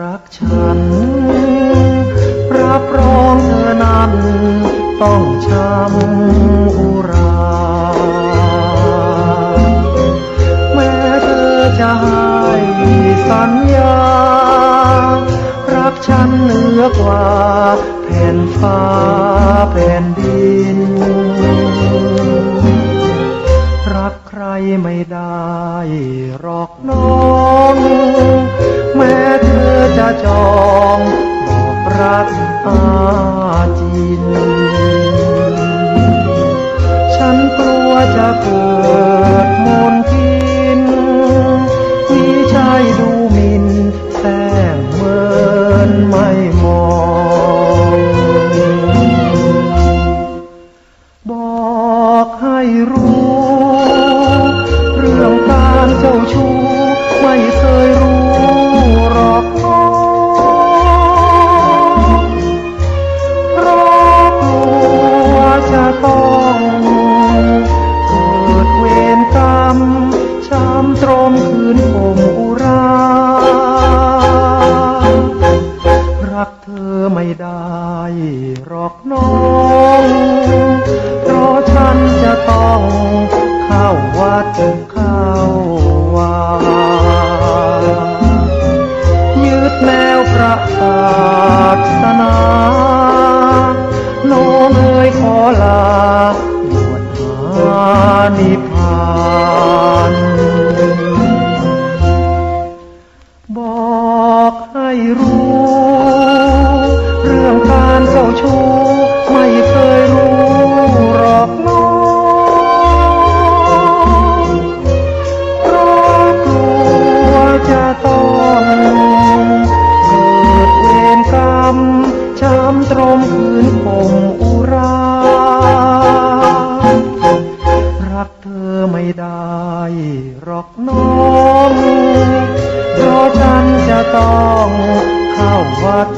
รักฉัน รับรองเธอนั้น ต้องช้ำอุรา แม้เธอจะให้สัญญา รักฉันเหนือกว่าแผ่นฟ้าแผ่นดิน รักใครไม่ได้หรอกน้อง จะจองบอกรักอาจิน ฉันกลัวจะเกิดมนทิน มีชายดูหมินแต่งเมินไม่ รักเธอไม่ได้หรอกน้องเพราะฉันจะต้องเข้าวัดเข้าวายึดแนวพระศาสนาโน้องเอ๋ยขอลาบวชหานิพ มคืนผมอุรา รักเธอไม่ได้หรอกน้องเพราะฉันจะต้องเข้าวัด